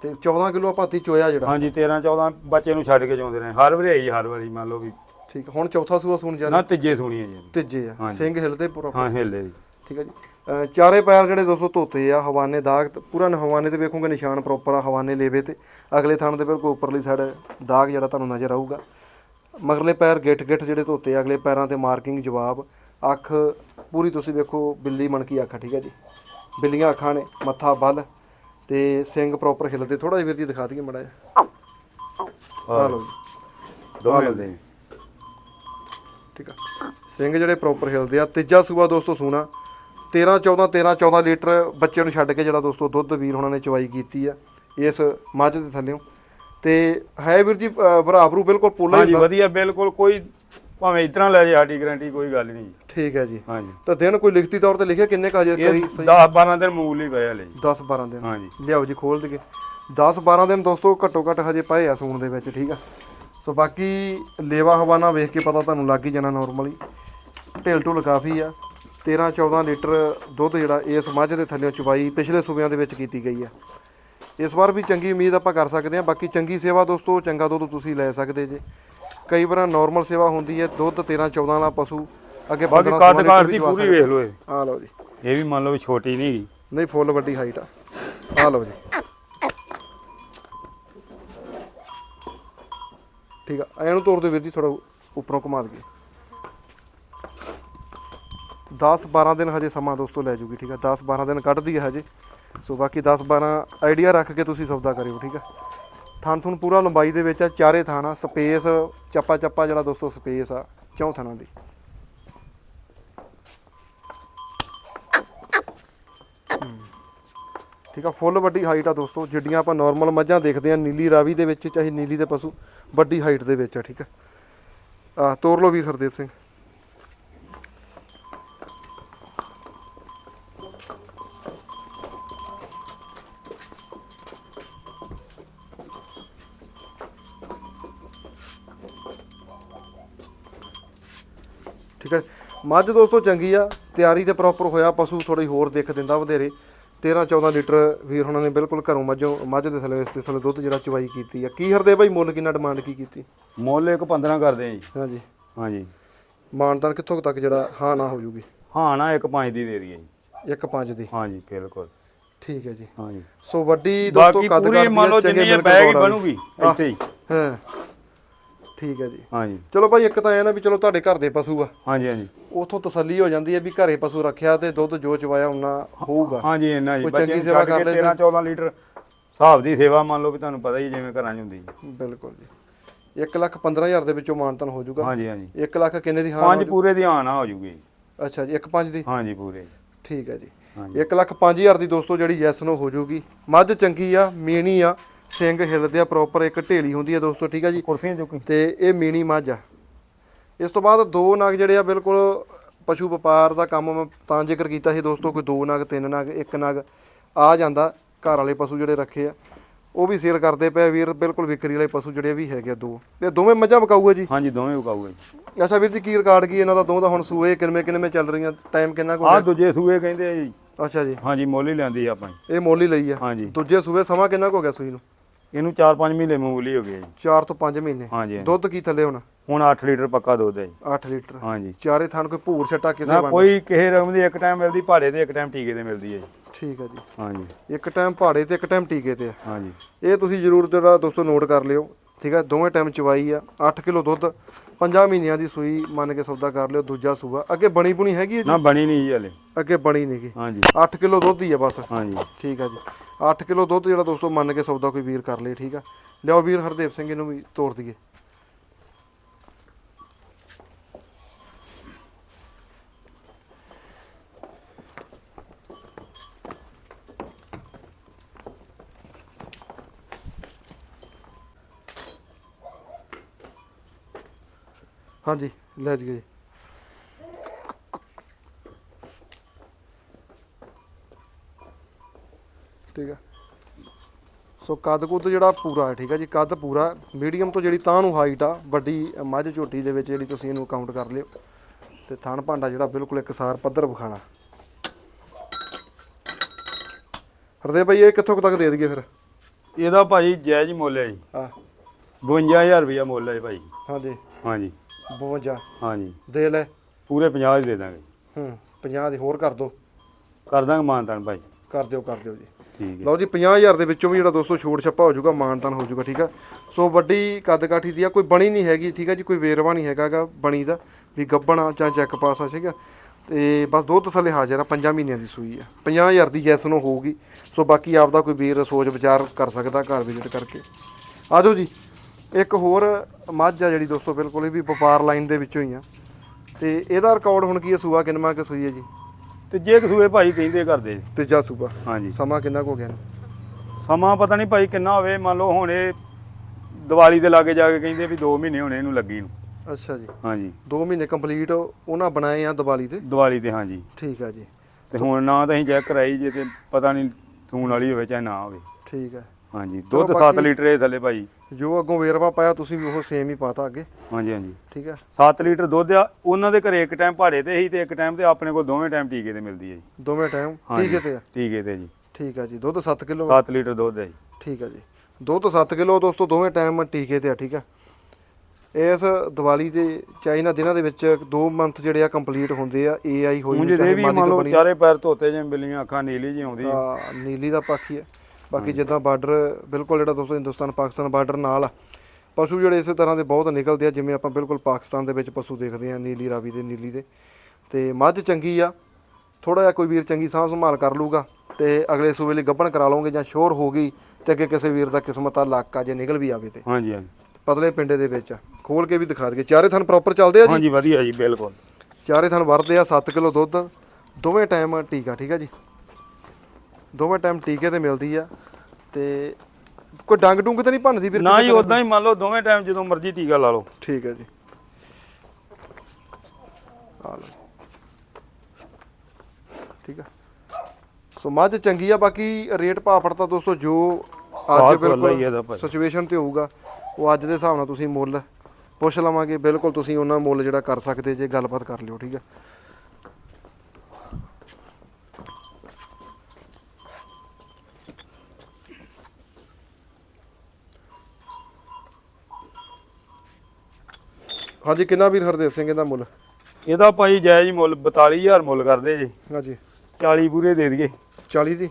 ਤੇ 14 ਕਿਲੋ ਆਪਾਤੀ ਚੋਇਆ ਜਿਹੜਾ। ਹਾਂਜੀ 13 14 ਬੱਚੇ ਨੂੰ ਛੱਡ ਕੇ ਜਾਉਂਦੇ ਰਹੇ। ਹਰ ਵਾਰੀ ਆਈ ਹਰ ਵਾਰੀ ਮੰਨ ਲਓ ਵੀ। ਠੀਕ ਹੁਣ ਚੌਥਾ ਸੂਆ ਸੁਣ ਜਾ ਨਾ ਤੀਜੇ ਸੁਣੀ ਹੈ ਜੀ। ਤੀਜੇ ਆ। ਸਿੰਘ ਹਿਲਦੇ ਪੂਰਾ। ਹਾਂ ਹਿੱਲੇ ਜੀ। ਠੀਕ ਆ ਜੀ। ਚਾਰੇ ਪੈਰ ਜਿਹੜੇ ਦੋਸਤੋ ਧੋਤੇ ਆ ਹਵਾਨੇ ਦਾਗ ਪੂਰਾ ਹਵਾਨੇ ਤੇ ਵੇਖੋਗੇ ਨਿਸ਼ਾਨ ਪ੍ਰੋਪਰ ਆ ਹਵਾਨੇ ਲੇਵੇ ਤੇ। ਅਗਲੇ ਥਣ ਦੇ ਬਿਲਕੁਲ ਉੱਪਰਲੀ ਸਾਈਡ ਦਾਗ ਜਿਹੜਾ ਤੁਹਾਨੂੰ ਨਜ਼ਰ ਆਊਗਾ। ਮਗਰਲੇ ਪੈਰ ਗਿੱਠ ਗਿੱਠ ਜਿਹੜੇ ਧੋਤੇ ਆ, ਅਗਲੇ ਪੈਰਾਂ ਤੇ ਮਾਰਕਿੰਗ ਜਵਾਬ ਅੱਖ ਪੂਰੀ ਤੁਸੀਂ ਵੇਖੋ ਬਿੱਲੀ ਮਣਕੀ ਅੱਖ ਠੀਕ ਹੈ ਜੀ। ਬਿੱਲੀਆਂ ਅੱਖਾਂ ਨੇ ਮੱਥਾ ਬੱਲ ਤੇ ਸਿੰਘ ਪ੍ਰੋਪਰ ਹਿਲਦੇ। ਥੋੜਾ ਜਿਹਾ ਵੀਰ ਜੀ ਦਿਖਾ ਦਈਏ ਮੜਾ ਜਿਹਾ। ਆ ਲਓ ਜੀ। ਠੀਕ ਆ। ਸਿੰਘ ਜਿਹੜੇ ਪ੍ਰੋਪਰ ਹਿਲਦੇ ਆ ਤੀਜਾ ਸੂਆ ਦੋਸਤੋ ਸੂਣਾ 13 14 13 14 ਲੀਟਰ ਬੱਚੇ ਨੂੰ ਛੱਡ ਕੇ ਜਿਹੜਾ ਦੋਸਤੋ ਦੁੱਧ ਵੀਰ ਉਹਨਾਂ ਨੇ ਚਵਾਈ ਕੀਤੀ ਆ ਇਸ ਮੱਝ ਦੇ ਥੱਲੇੋਂ ਤੇ ਹੈ ਵੀਰ ਜੀ ਅ, ਭਰਾ ਭਰੂ ਬਿਲਕੁਲ ਪੋਲਾ ਹੀ ਹਾਂਜੀ ਵਧੀਆ ਬਿਲਕੁਲ ਕੋਈ ਭਾਵੇਂ ਇਤਨਾ ਲੈ ਜੇ ਸਾਡੀ ਗਾਰੰਟੀ ਕੋਈ ਗੱਲ ਨਹੀਂ। ਠੀਕ ਹੈ ਜੀ। ਹਾਂਜੀ। ਤਾਂ ਦਿਨ ਕੋਈ ਲਿਖਤੀ ਤੌਰ ਤੇ ਲਿਖਿਆ ਕਿੰਨੇ ਕਾ ਜੇ ਇਹ ਕਰੀ 10 12 ਦਿਨ ਮੂਲ ਹੀ ਪਏ ਹਲੇ ਜੀ। 10 12 ਦਿਨ। ਹਾਂਜੀ। ਲਿਆਓ ਜੀ ਖੋਲ ਦਈਏ। 10 12 ਦਿਨ ਦੋਸਤੋ ਘੱਟੋ ਘੱਟ ਹਜੇ ਪਏ ਆ ਸੂਣ ਦੇ ਵਿੱਚ ਠੀਕ ਆ। ਸੋ ਬਾਕੀ ਲੇਵਾ ਹਵਾਨਾ ਵੇਖ ਕੇ ਪਤਾ ਤੁਹਾਨੂੰ ਲੱਗ ਹੀ ਜਾਣਾ ਨਾਰਮਲੀ ਢਿਲ ਢੁਲ ਕਾਫੀ ਆ। 13 14 ਲੀਟਰ ਦੁੱਧ ਜਿਹੜਾ ਇਸ ਮੱਝ ਦੇ ਥੱਲੇੋਂ ਚੁਬਾਈ ਪਿਛਲੇ ਸੂਬਿਆਂ ਦੇ ਵਿੱਚ ਕੀਤੀ ਗਈ ਆ ਇਸ ਵਾਰ ਵੀ ਚੰਗੀ ਉਮੀਦ ਆਪਾਂ ਕਰ ਸਕਦੇ ਹਾਂ। ਬਾਕੀ ਚੰਗੀ ਸੇਵਾ ਦੋਸਤੋ ਚੰਗਾ ਦੁੱਧ ਤੁਸੀਂ ਲੈ ਸਕਦੇ ਜੇ। ਕਈ ਵਾਰ ਨਾਰਮਲ ਸੇਵਾ ਹੁੰਦੀ ਹੈ ਦੁੱਧ 13 14 ਵਾਲਾ ਪਸ਼ੂ ਅੱਗੇ ਬਾਕੀ 15 ਕੱਦ 16 ਕਾਠ ਲੀਟਰ ਦੀ ਪੂਰੀ ਵੇਖ ਲਓ ਇਹ। ਆ ਲਓ ਜੀ। ਇਹ ਵੀ ਮੰਨ ਲਓ ਛੋਟੀ ਨਹੀਂ ਹੈਗੀ ਨਹੀਂ ਫੁੱਲ ਵੱਡੀ ਹਾਈਟ ਆ। ਆ ਲਓ ਜੀ। ਠੀਕ ਆ ਇਹਨੂੰ ਤੋੜ ਦਿਓ ਵੀਰ ਜੀ ਥੋੜਾ ਉੱਪਰੋਂ ਘੁਮਾ ਦਈਏ। 10 12 ਦਿਨ ਹਜੇ ਸਮਾਂ ਦੋਸਤੋ ਲੈ ਜੂਗੀ, ਠੀਕ ਆ? 10 12 ਦਿਨ ਕੱਢਦੀ ਹੈ ਹਜੇ। ਸੋ ਬਾਕੀ 10 12 ਆਈਡੀਆ ਰੱਖ ਕੇ ਤੁਸੀਂ ਸੌਦਾ ਕਰਿਓ, ਠੀਕ ਆ? ਥਣ ਥੁਣ ਪੂਰਾ ਲੰਬਾਈ ਦੇ ਵਿੱਚ ਆ, ਚਾਰੇ ਥਾਂ ਆ, ਸਪੇਸ, ਚੱਪਾ ਚੱਪਾ ਜਿਹੜਾ ਦੋਸਤੋ ਸਪੇਸ ਆ, ਚੌਂ ਥਾਂ ਦੀ। ਠੀਕ ਆ, ਫੁੱਲ ਵੱਡੀ ਹਾਈਟ ਆ ਦੋਸਤੋ, ਜਿੱਡੀਆਂ ਆਪਾਂ ਨਾਰਮਲ ਮੱਝਾਂ ਦੇਖਦੇ ਆ, ਨੀਲੀ ਰਾਵੀ ਦੇ ਵਿੱਚ ਚਾਹੇ ਨੀਲੀ ਦੇ ਪਸ਼ੂ, ਵੱਡੀ ਹਾਈਟ ਦੇ ਵਿੱਚ ਆ, ਠੀਕ ਆ, ਤੋਰ ਲਓ ਵੀਰ ਹਰਦੇਵ ਸਿੰਘ। ਠੀਕ ਹੈ। ਮੱਝ ਦੋਸਤੋ ਚੰਗੀ ਆ ਤਿਆਰੀ ਤੇ ਪ੍ਰੋਪਰ ਹੋਇਆ ਪਸ਼ੂ ਥੋੜੀ ਹੋਰ ਦਿੱਖ ਦਿੰਦਾ ਵਧੇਰੇ। 13 14 ਲੀਟਰ ਵੀਰ ਹੁਣਾਂ ਨੇ ਬਿਲਕੁਲ ਘਰੋਂ ਮੱਝੋਂ ਮੱਝ ਦੇ ਥੱਲੇ ਇਸ ਦੇ ਥੱਲੇ ਦੁੱਧ ਜਿਹੜਾ ਚਵਾਈ ਕੀਤੀ ਆ। ਕੀ ਹਰਦੇ ਭਾਈ ਮੁੱਲ ਕਿੰਨਾ ਡਿਮਾਂਡ ਕੀ ਕੀਤੀ? ਮੁੱਲ ਇੱਕ 15 ਕਰਦੇ ਆ ਜੀ। ਹਾਂਜੀ। ਹਾਂਜੀ। ਮਾਨਤਾਨ ਕਿੱਥੋਂ ਕੁ ਤੱਕ ਜਿਹੜਾ ਹਾਂ ਨਾ ਹੋ ਜੂਗੀ? ਹਾਂ ਨਾ ਇੱਕ 5 ਦੀ ਦੇ ਦਈਏ ਜੀ। ਇੱਕ ਪੰਜ ਦੀ। ਹਾਂਜੀ ਬਿਲਕੁਲ। ਠੀਕ ਹੈ ਜੀ। ਹਾਂਜੀ। ਸੋ ਵੱਡੀ ਦੋਸਤੋ ਬਾਕੀ ਕੱਦ ਪੂਰੀ ਮੰਨ ਲਓ ਚੰਗੇ ਜਿੰਨੀ ਇਹ ਮਿਲਕ ਬੈਗ ਬਣੂਗੀ। ਇੱਥੇ ਹੀ। ਹਾਂ। ਠੀਕ ਹੈ ਜੀ। ਹਾਂਜੀ। ਚਲੋ ਭਾਈ ਇੱਕ ਤਾਂ ਇਹ ਨਾ ਵੀ ਚਲੋ ਤੁਹਾਡੇ ਘਰ ਦੇ ਪਸ਼ੂ ਆ। ਹਾਂਜੀ ਹਾਂਜੀ। ਉਥੋਂ ਤਸੱਲੀ ਹੋ ਜਾਂਦੀ ਹੈ ਵੀ ਘਰੇ ਪਸ਼ੂ ਰੱਖਿਆ ਤੇ ਦੁੱਧ ਜੋ ਚਵਾਇਆ ਉਹਨਾਂ ਹੋਊਗਾ। ਹਾਂਜੀ ਇੰਨਾ ਜੀ। ਬੱਚੇ ਚੰਗੀ ਨੂੰ ਸੇਵਾ ਕਰ ਕੇ ਲੈਂਦੇ। 13 14 ਲੀਟਰ ਹਿਸਾਬ ਦੀ ਸੇਵਾ ਮੰਨ ਲਓ ਵੀ ਤੁਹਾਨੂੰ ਪਤਾ ਹੀ ਜਿਵੇਂ ਘਰਾਂ 'ਚ ਹੁੰਦੀ ਜੀ ਬਿਲਕੁਲ ਜੀ। 1 ਲੱਖ 15000 ਦੇ ਵਿੱਚੋਂ ਮਾਨਤਨ ਹੋ ਜਾਊਗਾ। ਹਾਂਜੀ ਹਾਂਜੀ। 1 ਲੱਖ ਕਿੰਨੇ ਦੀ ਹਾਂ ਪੰਜ ਪੂਰੇ ਦੀ ਆਣਾ ਹੋ ਜੂਗੀ ਅੱਛਾ ਜੀ 1 5 ਦੀ? ਹਾਂਜੀ ਪੂਰੇ। ਠੀਕ ਹੈ ਜੀ। ਹਾਂਜੀ। 1 ਲੱਖ 5000 ਦੀ ਦੋਸਤੋ ਜਿਹੜੀ ਯੈਸ ਨੂੰ ਹੋ ਜਾਊਗੀ। ਮੱਝ ਚੰਗੀ ਆ ਮੀਣੀ ਆ ਸਿੰਘ ਹਿੱਲਦੇ ਆ ਪ੍ਰੋਪਰ ਇੱਕ ਢੇਲੀ ਹੁੰਦੀ ਆ ਦੋਸਤੋ ਠੀਕ ਆ ਜੀ? ਕੁਰਸੀਆਂ ਚੁੱਕੀ ਤੇ ਇਹ ਮੀਣੀ ਮੱਝ ਆ। ਇਸ ਤੋਂ ਬਾਅਦ ਦੋ ਨਗ ਜਿਹੜੇ ਆ ਬਿਲਕੁਲ ਪਸ਼ੂ ਵਪਾਰ ਦਾ ਕੰਮ ਮੈਂ ਤਾਂ ਜ਼ਿਕਰ ਕੀਤਾ ਸੀ ਦੋਸਤੋ ਕੋਈ ਦੋ ਨਗ ਤਿੰਨ ਨਗ ਇੱਕ ਨਗ ਆ ਜਾਂਦਾ ਘਰ ਵਾਲੇ ਪਸ਼ੂ ਜਿਹੜੇ ਰੱਖੇ ਆ। ਉਹ ਵੀ ਸੇਲ ਕਰਦੇ ਪਏ ਵੀਰ ਬਿਲਕੁਲ ਵਿਕਰੀ ਵਾਲੇ ਪਸ਼ੂ ਜਿਹੜੇ ਵੀ ਹੈਗੇ ਆ ਦੋ। ਤੇ ਦੋਵੇਂ ਮੱਝਾਂ ਵਿਕਾਊਗਾ ਜੀ? ਹਾਂਜੀ ਦੋਵੇਂ ਉਗਾਊਗੇ ਜੀ। ਅੱਛਾ ਵੀਰ ਜੀ ਕੀ ਰਿਕਾਰਡ ਕੀ ਇਹਨਾਂ ਦਾ? ਦੋ ਦਾ ਹੁਣ ਸੂਏ ਕਿੰਨੇ ਕਿੰਨੇ ਚੱਲ ਰਹੀਆਂ? ਟਾਈਮ ਕਿੰਨਾ ਕੁ ਆਹ ਦੂਜੇ ਸੂਏ ਕਹਿੰਦੇ ਆ ਜੀ। ਅੱਛਾ ਜੀ। ਹਾਂਜੀ ਮੁੱਲ ਲੈਂਦੀ ਆ ਆਪਣੀ ਇਹ ਮੁੱਲ ਲਈ ਆ। ਹਾਂਜੀ। ਦੂਜੇ ਸੂਏ ਸਮਾਂ ਕਿੰਨਾ ਕੁ ਹੋ ਗਿਆ ਸੂਈ ਨੂੰ? ਇਹਨੂੰ 4-5 ਮਹੀਨੇ ਮੁੱਲ ਹੀ ਗਏ ਜੀ। 4 ਤੋਂ 5 ਮਹੀਨੇ? ਹਾਂਜੀ ਹਾਂਜੀ। ਦੁੱਧ ਕੀ ਥੱਲੇ ਹੁਣ? ਹੁਣ 8 ਲੀਟਰ ਪੱਕਾ ਦੁੱਧ ਹੈ ਜੀ। 8 ਲੀਟਰ। ਹਾਂਜੀ। ਚਾਰੇ ਥਣ ਕੋਈ ਭੂਰ ਛੱਟਾ ਕਿਸੇ ਨਾ ਕੋਈ ਕਿਸੇ ਰਕਮ ਦੀ ਇੱਕ ਟਾਈਮ ਮਿਲਦੀ ਭਾੜੇ ਤੇ ਇੱਕ ਟਾਈਮ ਟੀਕੇ ਤੇ ਮਿਲਦੀ ਹੈ ਜੀ। ਠੀਕ ਹੈ ਜੀ। ਹਾਂਜੀ। ਇੱਕ ਟਾਈਮ ਪਹਾੜੇ ਤੇ ਇੱਕ ਟਾਈਮ ਟੀਕੇ ਤੇ ਆ ਹਾਂਜੀ। ਇਹ ਤੁਸੀਂ ਜ਼ਰੂਰ ਜਿਹੜਾ ਦੋਸਤੋ ਨੋਟ ਕਰ ਲਿਓ। ਠੀਕ ਹੈ ਦੋਵੇਂ ਟਾਈਮ ਚਵਾਈ ਆ 8 ਕਿਲੋ ਦੁੱਧ 5 ਮਹੀਨਿਆਂ ਦੀ ਸੂਈ ਮੰਨ ਕੇ ਸੌਦਾ ਕਰ ਲਿਓ ਦੂਜਾ ਸੂਆ। ਅੱਗੇ ਬਣੀ ਬੁਣੀ ਹੈਗੀ ਹੈ ਜੀ? ਨਾ ਬਣੀ ਨਹੀਂ ਜੀ ਹਲੇ। ਅੱਗੇ ਬਣੀ ਨਹੀਂਗੀ ਹਾਂਜੀ। 8 ਕਿਲੋ ਦੁੱਧ ਹੀ ਆ ਬਸ। ਹਾਂਜੀ। ਠੀਕ ਆ ਜੀ। 8 ਕਿਲੋ ਦੁੱਧ ਜਿਹੜਾ ਦੋਸਤੋ ਮੰਨ ਕੇ ਸੌਦਾ ਕੋਈ ਵੀਰ ਕਰ ਲੇ ਠੀਕ ਆ। ਲਿਆਓ ਵੀਰ ਹਰਦੇਵ ਸਿੰਘ ਇਹਨੂੰ ਵੀ ਤੋੜ ਦਈਏ। ਹਾਂਜੀ ਲੈ ਜੀ ਜੀ। ਠੀਕ ਆ। ਸੋ ਕੱਦ ਕੁੱਦ ਜਿਹੜਾ ਪੂਰਾ ਹੈ ਠੀਕ ਹੈ ਜੀ ਕੱਦ ਪੂਰਾ ਮੀਡੀਅਮ ਤੋਂ ਜਿਹੜੀ ਤਾਂ ਨੂੰ ਹਾਈਟ ਆ ਵੱਡੀ ਮੱਝ ਝੋਟੀ ਦੇ ਵਿੱਚ ਜਿਹੜੀ ਤੁਸੀਂ ਇਹਨੂੰ ਕਾਊਂਟ ਕਰ ਲਿਓ। ਤੇ ਥਣ ਭਾਂਡਾ ਜਿਹੜਾ ਬਿਲਕੁਲ ਇੱਕਸਾਰ ਪੱਧਰ ਵਿਖਾਣਾ। ਹਰਦੇ ਭਾਈ ਇਹ ਕਿੱਥੋਂ ਤੱਕ ਦੇ ਦਈਏ ਫਿਰ? ਇਹਦਾ ਭਾਜੀ ਜਾਇਜ਼ ਹੀ ਮੁੱਲ ਹੈ ਜੀ। ਆ 52000 ਰੁਪਇਆ ਮੁੱਲ ਹੈ ਜੀ ਭਾਈ ਹਾਂਜੀ। ਹਾਂਜੀ। 52 ਹਾਂਜੀ। ਦੇ ਲੈ। ਪੂਰੇ 50 ਦੇ ਦਾਂਗੇ। ਹੂੰ 50 ਦੀ ਹੋਰ ਕਰ ਦਿਓ ਕਰ ਦਾਂਗੇ ਮਾਨਤਾਨ ਭਾਈ। ਕਰ ਦਿਓ ਕਰ ਦਿਓ ਜੀ। ਠੀਕ ਹੈ। ਲਓ ਜੀ 50000 ਦੇ ਵਿੱਚੋਂ ਵੀ ਜਿਹੜਾ ਦੋਸਤੋ ਛੋਟ ਛੱਪਾ ਹੋ ਜਾਊਗਾ ਮਾਨਤਾਨ ਹੋ ਜਾਊਗਾ ਠੀਕ ਆ? ਸੋ ਵੱਡੀ ਕੱਦ ਕਾਠੀ ਦੀ ਆ ਕੋਈ ਬਣੀ ਨਹੀਂ ਹੈਗੀ ਠੀਕ ਆ ਜੀ ਕੋਈ ਵੇਰਵਾ ਨਹੀਂ ਹੈਗਾਗਾ ਬਣੀ ਦਾ ਵੀ ਗੱਬਣਾ ਜਾਂ ਚੈੱਕ ਪਾਸ ਆ ਠੀਕ ਆ? ਤੇ ਬਸ ਦੋ ਤਸਲੇ ਹਾਜ਼ਰ ਆ ਪੰਜਾਂ ਮਹੀਨਿਆਂ ਦੀ ਸੂਈ ਆ। 50000 ਦੀ ਜੈਸ ਨੂੰ ਹੋਊਗੀ। ਸੋ ਬਾਕੀ ਆਪਦਾ ਕੋਈ ਵੀਰ ਸੋਚ ਵਿਚਾਰ ਕਰ ਸਕਦਾ ਘਰ ਵਿਜ਼ਿਟ ਕਰਕੇ। ਆਜੋ ਜੀ। ਇੱਕ ਹੋਰ ਮੱਝ ਆ ਜਿਹੜੀ ਦੋਸਤੋ ਬਿਲਕੁਲ ਇਹ ਵੀ ਵਪਾਰ ਲਾਈਨ ਦੇ ਵਿੱਚੋਂ ਹੀ ਆ। ਤੇ ਇਹਦਾ ਰਿਕਾਰਡ ਹੁਣ ਕੀ ਹੈ ਸੂਆ ਕਿੰਨਵਾਂ ਕਿ ਸੂਈ ਹੈ ਜੀ? ਤੇ ਜੇ ਕਸੂਏ ਭਾਈ ਕਹਿੰਦੇ ਕਰਦੇ ਜੀ। ਤੀਜਾ ਸੂਆ। ਹਾਂਜੀ। ਸਮਾਂ ਕਿੰਨਾ ਕੁ ਹੋ ਗਿਆ ਇਹਨੂੰ? ਸਮਾਂ ਪਤਾ ਨਹੀਂ ਭਾਈ ਕਿੰਨਾ ਹੋਵੇ। ਮੰਨ ਲਓ ਹੁਣ ਇਹ ਦੀਵਾਲੀ ਦੇ ਲਾਗੇ ਜਾ ਕੇ ਕਹਿੰਦੇ ਵੀ 2 ਮਹੀਨੇ ਹੋਣੇ ਇਹਨੂੰ ਲੱਗੀ ਨੂੰ। ਅੱਛਾ ਜੀ। ਹਾਂਜੀ। 2 ਮਹੀਨੇ ਕੰਪਲੀਟ ਉਹਨਾਂ ਬਣਾਏ ਆ ਦੀਵਾਲੀ ਤੇ? ਦੀਵਾਲੀ ਤੇ ਹਾਂਜੀ। ਠੀਕ ਆ ਜੀ। ਤੇ ਹੁਣ ਨਾ ਤਾਂ ਅਸੀਂ ਚੈੱਕ ਕਰਾਈ ਜੇ ਤੇ ਪਤਾ ਨਹੀਂ ਥੂਣ ਵਾਲੀ ਹੋਵੇ ਚਾਹੇ ਨਾ ਹੋਵੇ। ਠੀਕ ਹੈ ਹਾਂਜੀ। ਦੁੱਧ 7 ਬਾਕੀ- ਲੀਟਰ ਇਹ ਥੱਲੇ ਭਾਈ। ਜੋ ਅੱਗੋਂ ਵੇਰਵਾ ਪਾਇਆ ਤੁਸੀਂ ਵੀ ਉਹ ਸੇਮ ਹੀ ਪਾਤਾ ਅੱਗੇ। ਹਾਂਜੀ ਹਾਂਜੀ। ਠੀਕ ਹੈ 7 ਲੀਟਰ ਦੁੱਧ ਆ ਉਹਨਾਂ ਦੇ ਘਰੇ ਇੱਕ ਟਾਈਮ ਭਾੜੇ ਤੇ ਹੀ ਤੇ ਇੱਕ ਟਾਈਮ ਤੇ ਆਪਣੇ ਕੋਲ ਦੋਵੇਂ ਟਾਈਮ ਟੀਕੇ ਤੇ ਮਿਲਦੀ ਹੈ ਜੀ। ਦੋਵੇਂ ਟਾਈਮ ਠੀਕ ਹੈ ਤੇ ਆ? ਟੀਕੇ ਤੇ ਜੀ। ਠੀਕ ਆ ਜੀ ਦੁੱਧ 7 ਕਿਲੋ 7 ਲੀਟਰ ਦੁੱਧ ਹੈ ਜੀ। ਠੀਕ ਆ ਜੀ। ਦੁੱਧ 7 ਕਿਲੋ ਦੋਸਤੋ ਦੋਵੇਂ ਟਾਈਮ ਟੀਕੇ ਤੇ ਆ ਠੀਕ ਆ? ਇਸ ਦੀਵਾਲੀ ਦੇ ਚਾਈਨਾ ਦਿਨਾਂ ਦੇ ਵਿੱਚ 2 ਮੰਥ ਜਿਹੜੇ ਆ ਕੰਪਲੀਟ ਹੁੰਦੇ ਆ ਏਆਈ ਹੋਈ ਚਾਹੇ ਵੀ ਮੰਨ ਲਓ ਚਾਰੇ ਪੈਰ ਧੋਤੇ ਜਿਵੇਂ ਬਿੱਲੀਆਂ ਅੱਖਾਂ ਨੀਲੀ ਜੀ ਆਉਂਦੀ ਆ ਨੀਲੀ ਦਾ ਪਾਖੀ ਹੈ ਬਾਕੀ ਜਿੱਦਾਂ ਬਾਰਡਰ ਬਿਲਕੁਲ ਜਿਹੜਾ ਦੋਸਤੋ ਹਿੰਦੁਸਤਾਨ ਪਾਕਿਸਤਾਨ ਬਾਰਡਰ ਨਾਲ ਆ ਪਸ਼ੂ ਜਿਹੜੇ ਇਸੇ ਤਰ੍ਹਾਂ ਦੇ ਬਹੁਤ ਨਿਕਲਦੇ ਆ ਜਿਵੇਂ ਆਪਾਂ ਬਿਲਕੁਲ ਪਾਕਿਸਤਾਨ ਦੇ ਵਿੱਚ ਪਸ਼ੂ ਦੇਖਦੇ ਆ ਨੀਲੀ ਰਾਵੀ ਦੇ ਨੀਲੀ ਦੇ। ਤੇ ਮੱਝ ਚੰਗੀ ਆ ਥੋੜਾ ਜਿਹਾ ਕੋਈ ਵੀਰ ਚੰਗੀ ਸਾਂਭ ਸੰਭਾਲ ਕਰ ਲੂਗਾ ਤੇ ਅਗਲੇ ਸੂਬੇ ਲਈ ਗੱਭਣ ਕਰਾ ਲਓਗੇ ਜਾਂ ਸ਼ੋਰ ਹੋ ਗਈ ਤੇ ਅੱਗੇ ਕਿਸੇ ਵੀਰ ਦਾ ਕਿਸਮਤ ਆ ਲੱਕ ਆ ਜੇ ਨਿਕਲ ਵੀ ਆਵੇ ਤੇ। ਹਾਂਜੀ ਹਾਂਜੀ। ਪਤਲੇ ਪਿੰਡੇ ਦੇ ਵਿੱਚ ਖੋਲ ਕੇ ਵੀ ਦਿਖਾ ਦਈਏ। ਚਾਰੇ ਥਣ ਪ੍ਰੋਪਰ ਚੱਲਦੇ ਆ ਜੀ? ਹਾਂਜੀ ਵਧੀਆ ਜੀ ਬਿਲਕੁਲ। ਚਾਰੇ ਥਣ ਵਰਦੇ ਆ 7 ਕਿਲੋ ਦੁੱਧ। ਦੋਵੇਂ ਟਾਈਮ ਟੀਕਾ ਠੀਕ ਆ ਜੀ? ਦੋਵੇਂ ਟਾਈਮ ਟੀਕੇ ਤੇ ਮਿਲਦੀ ਆ ਤੇ ਕੋਈ ਡੰਗ ਡੁੰਗ ਤਾਂ ਨਹੀਂ ਭੰਨਦੀ ਵੀਰ ਨਾ ਜੀ ਉਦਾਂ ਹੀ ਮੰਨ ਲਓ ਦੋਵੇਂ ਟਾਈਮ ਜਦੋਂ ਮਰਜ਼ੀ ਟੀਕਾ ਲਾ ਲਓ। ਠੀਕ ਹੈ ਜੀ। ਆ ਲਓ। ਠੀਕ ਆ। ਸੋ ਮੱਝ ਚੰਗੀ ਆ ਬਾਕੀ ਰੇਟ ਭਾਅ ਤਾਂ ਦੋਸਤੋ ਜੋ ਅੱਜ ਬਿਲਕੁਲ। ਸਿਚੁਏਸ਼ਨ ਤੇ ਹੋਊਗਾ ਉਹ ਅੱਜ ਦੇ ਹਿਸਾਬ ਨਾਲ ਤੁਸੀਂ ਮੁੱਲ ਪੁੱਛ ਲਵਾਂਗੇ। ਬਿਲਕੁਲ ਤੁਸੀਂ ਉਹਨਾਂ ਮੁੱਲ ਜਿਹੜਾ ਕਰ ਸਕਦੇ ਜੇ ਗੱਲਬਾਤ ਕਰ ਲਿਓ ਠੀਕ ਆ। ਹਾਂਜੀ ਕਿੰਨਾ ਵੀਰ ਹਰਦੇਵ ਸਿੰਘ ਇਹਦਾ ਮੁੱਲ? ਇਹਦਾ ਭਾਈ ਜਾਇਜ਼ ਮੁੱਲ 42000 ਮੁੱਲ ਕਰਦੇ ਜੀ। ਹਾਂਜੀ। 40 ਪੂਰੇ ਦੇ ਦਈਏ। 40 ਦੀ?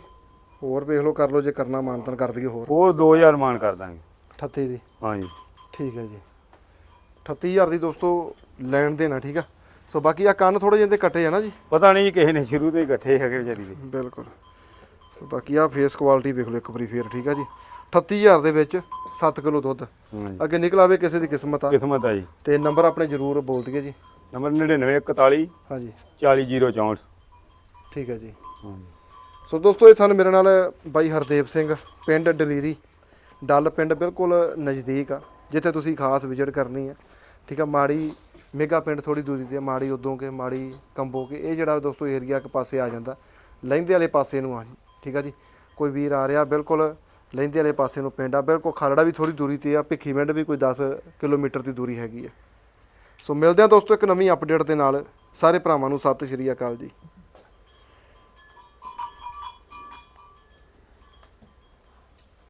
ਹੋਰ ਵੇਖ ਲਓ ਕਰ ਲਓ ਜੇ ਕਰਨਾ ਮਾਨਤਨ ਕਰ ਦਈਏ ਹੋਰ। ਹੋਰ 2000 ਮਾਨ ਕਰ ਦਾਂਗੇ। 38 ਦੀ? ਹਾਂਜੀ। ਠੀਕ ਹੈ ਜੀ। 38000 ਦੀ ਦੋਸਤੋ ਲੈਣ ਦੇਣਾ ਠੀਕ ਆ? ਸੋ ਬਾਕੀ ਆ ਕੰਨ ਥੋੜੇ ਜਿਹੇ ਕੱਟੇ ਆ ਨਾ ਜੀ? ਪਤਾ ਨਹੀਂ ਕਿਸੇ ਨੇ ਸ਼ੁਰੂ ਤੋਂ ਹੀ ਇਕੱਠੇ ਹੈਗੇ ਵਿਚਾਰੀ ਦੇ। ਬਿਲਕੁਲ। ਬਾਕੀ ਆ ਫੇਸ ਕੁਆਲਿਟੀ ਵੇਖ ਲਓ ਇੱਕ ਵਾਰੀ ਫੇਰ ਠੀਕ ਆ ਜੀ? 38000 ਦੇ ਵਿੱਚ 7 ਕਿਲੋ ਦੁੱਧ। ਹਾਂਜੀ। ਅੱਗੇ ਨਿਕਲ ਆਵੇ ਕਿਸੇ ਦੀ ਕਿਸਮਤ ਆ। ਕਿਸਮਤ ਆ ਜੀ। ਤੇ ਨੰਬਰ ਆਪਣੇ ਜ਼ਰੂਰ ਬੋਲ ਦਈਏ ਜੀ। ਨੰਬਰ 9941 ਹਾਂਜੀ। 40064 ਠੀਕ ਹੈ ਜੀ। ਸੋ ਦੋਸਤੋ ਇਹ ਸਨ ਮੇਰੇ ਨਾਲ ਬਾਈ ਹਰਦੇਵ ਸਿੰਘ ਪਿੰਡ ਡਲੀਰੀ। ਡੱਲ ਪਿੰਡ ਬਿਲਕੁਲ ਨਜ਼ਦੀਕ ਆ ਜਿੱਥੇ ਤੁਸੀਂ ਖਾਸ ਵਿਜ਼ਿਟ ਕਰਨੀ ਹੈ ਠੀਕ ਆ ਮਾੜੀ ਮੇਗਾ ਪਿੰਡ ਥੋੜੀ ਦੂਰੀ ਤੇ ਆ, ਮਾੜੀ ਉਦੋਂ ਕੇ ਮਾੜੀ ਕੰਬੋ ਕੇ। ਇਹ ਜਿਹੜਾ ਦੋਸਤੋ ਏਰੀਆ ਇੱਕ ਪਾਸੇ ਆ ਜਾਂਦਾ ਲਹਿੰਦੇ ਵਾਲੇ ਪਾਸੇ ਨੂੰ ਆ ਜੀ। ਠੀਕ ਆ ਜੀ। ਕੋਈ ਵੀਰ ਆ ਰਿਹਾ ਬਿਲਕੁਲ ਲੈਂਦੇ ਵਾਲੇ ਪਾਸੇ ਨੂੰ ਪਿੰਡ ਆ। ਬਿਲਕੁਲ ਖਰੜਾ ਵੀ ਥੋੜੀ ਦੂਰੀ ਤੇ ਆ, ਭਿੱਖੀ ਪਿੰਡ ਵੀ ਕੋਈ 10 ਕਿਲੋਮੀਟਰ ਦੀ ਦੂਰੀ ਹੈਗੀ ਆ। ਸੋ ਮਿਲਦੇ ਆ ਦੋਸਤੋ ਇੱਕ ਨਵੀਂ ਅਪਡੇਟ ਦੇ ਨਾਲ। ਸਾਰੇ ਭਰਾਵਾਂ ਨੂੰ ਸਤਿ ਸ਼੍ਰੀ ਅਕਾਲ ਜੀ।